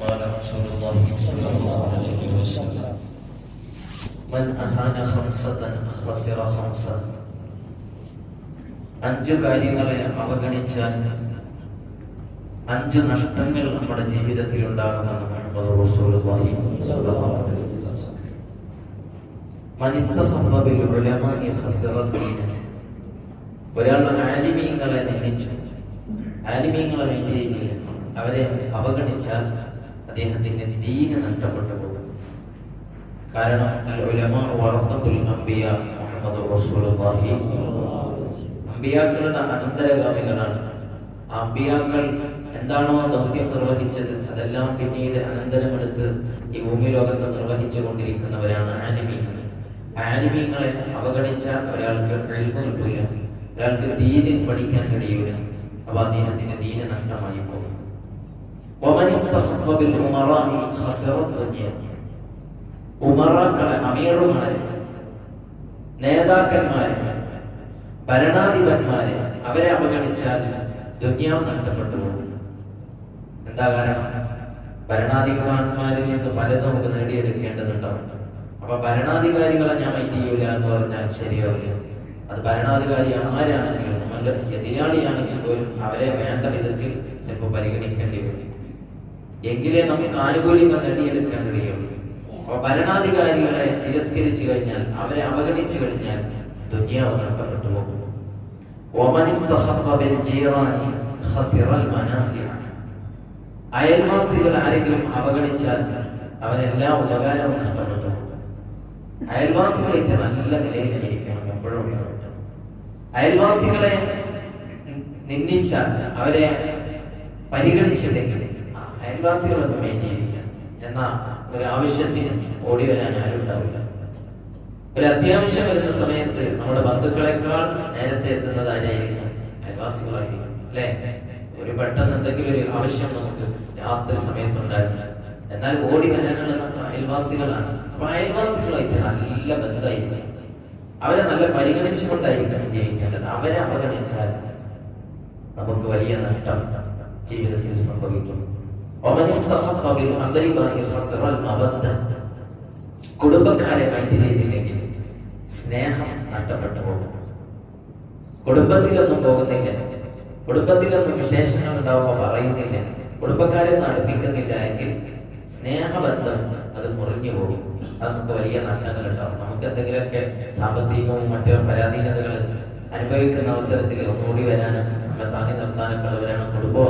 قال رسول الله صلى الله عليه وسلم من أهان خمسة خسر خمسة അഞ്ചു കാര്യങ്ങളെ അവഗണിച്ചാൽ അഞ്ച് നഷ്ടങ്ങൾ നമ്മുടെ ജീവിതത്തിൽ ഉണ്ടാകുമെന്ന് മുഹമ്മദ് റസൂലുള്ളാഹി സ്വല്ലല്ലാഹു അലൈഹി വസല്ലം മൻ ഇസ്തഖഫ ബിൽ ഉലമാഇ ഖസറ ദീന ഒരാൾ ആലിമീങ്ങളെ നിന്ദിച്ചു ആലിമീങ്ങളെ വേണ്ടിയെങ്കിൽ അവരെ അവഗണിച്ചാൽ അദ്ദേഹത്തിന്റെ ദീന് നഷ്ടപ്പെട്ടു പോകും. കാരണം അമ്പിയാക്കളുടെ അനന്തരഗാമികളാണ്. ആ അമ്പിയാക്കൾ എന്താണോ ദൗത്യം നിർവഹിച്ചത് അതെല്ലാം പിന്നീട് അനന്തരമെടുത്ത് ഈ ഭൂമി ലോകത്ത് നിർവഹിച്ചു കൊണ്ടിരിക്കുന്നവരാണ് ആലിമീങ്ങൾ. ആലിമീങ്ങളെ അവഗണിച്ച ഒരാൾക്ക് എഴുതു കിട്ടില്ല ഒരാൾക്ക് ദീനിൽ പഠിക്കാൻ കഴിയൂല. അപ്പൊ അദ്ദേഹത്തിന്റെ ദീന നഷ്ടമായി പോകും. ഉമറാക്കളെ അമീറുമാരെ നേതാക്കന്മാരെ ഭരണാധിപന്മാരെ അവരെ അവഗണിച്ചാൽ ദുന്യാവ് നഷ്ടപ്പെട്ടു പോകും. എന്താ കാരണം? ഭരണാധികാരന്മാരിൽ നിന്ന് പലതും നമുക്ക് നേടിയെടുക്കേണ്ടതുണ്ടാവും അപ്പൊ ഭരണാധികാരികളെ ഞാൻ മൈൻഡ് എന്ന് പറഞ്ഞാൽ ശരിയാവില്ല. അത് ഭരണാധികാരി ആരാണെങ്കിലും നമ്മളുടെ എതിരാളിയാണെങ്കിൽ പോലും അവരെ വേണ്ട വിധത്തിൽ ചിലപ്പോൾ പരിഗണിക്കേണ്ടി വരും. എങ്കിലേ നമുക്ക് ആനുകൂല്യങ്ങൾ നേടിയെടുക്കാൻ കഴിയുള്ളൂ. അപ്പൊ ഭരണാധികാരികളെ തിരസ്കരിച്ചു കഴിഞ്ഞാൽ അവരെ അവഗണിച്ചു കഴിഞ്ഞാൽ ദുനിയാവ് നഷ്ടപ്പെട്ടു പോകും. അയൽവാസികൾ ആരെങ്കിലും അവഗണിച്ചാൽ അവരെല്ലാം ഉപകാരവും നഷ്ടപ്പെട്ടു അയൽവാസികളെ നല്ല നിലയിലായിരിക്കണം എപ്പോഴും. അയൽവാസികളെ നിന്ദിച്ചാൽ അവരെ പരിഗണിച്ചിട്ടില്ല ആ, മേഞ്ഞിരിക്കുക എന്ന ഒരു ആവശ്യത്തിന് ഓടി വരാൻ ആരും ഉണ്ടാവില്ല. ഒരു അത്യാവശ്യം വരുന്ന സമയത്ത് നമ്മുടെ ബന്ധുക്കളെക്കാൾ നേരത്തെ എത്തുന്നത് ആരായിരിക്കും അയൽവാസികളായിരിക്കും. അല്ലെ? ഒരു പെട്ടെന്ന് എന്തെങ്കിലും ഒരു ആവശ്യം നമുക്ക് രാത്രി സമയത്തുണ്ടായിരുന്നു എന്നാൽ ഓടി വരാനുള്ള അയൽവാസികളാണ്. അപ്പൊ അയൽവാസികളായിട്ട് നല്ല ബന്ധമായിരിക്കും. അവരെ നല്ല പരിഗണിച്ചുകൊണ്ടായിരിക്കണം ജീവിക്കേണ്ടത്. അവരെ അവഗണിച്ചാൽ നമുക്ക് വലിയ നഷ്ടം ജീവിതത്തിൽ സംഭവിക്കും. കുടുംബക്കാരെ മൈൻഡ് ചെയ്തില്ലെങ്കിൽ സ്നേഹം നഷ്ടപ്പെട്ടു പോകും. കുടുംബത്തിലൊന്നും പോകുന്നില്ല. കുടുംബത്തിലൊന്നും വിശേഷങ്ങൾ ഉണ്ടാവുമ്പോൾ പറയുന്നില്ല. കുടുംബക്കാരെ ഒന്നും അടുപ്പിക്കുന്നില്ല എങ്കിൽ സ്നേഹബന്ധം അത് മുറിഞ്ഞു പോകും. അത് നമുക്ക് വലിയ നഷ്ടങ്ങൾ ഉണ്ടാവും. നമുക്ക് എന്തെങ്കിലുമൊക്കെ സാമ്പത്തികവും മറ്റു പരാധീനതകൾ അനുഭവിക്കുന്ന അവസരത്തിൽ ഒന്നുകൂടി വരാനും നമ്മെ താങ്ങി നിർത്താനൊക്കെ ഉള്ളവരാണ് കുടുംബം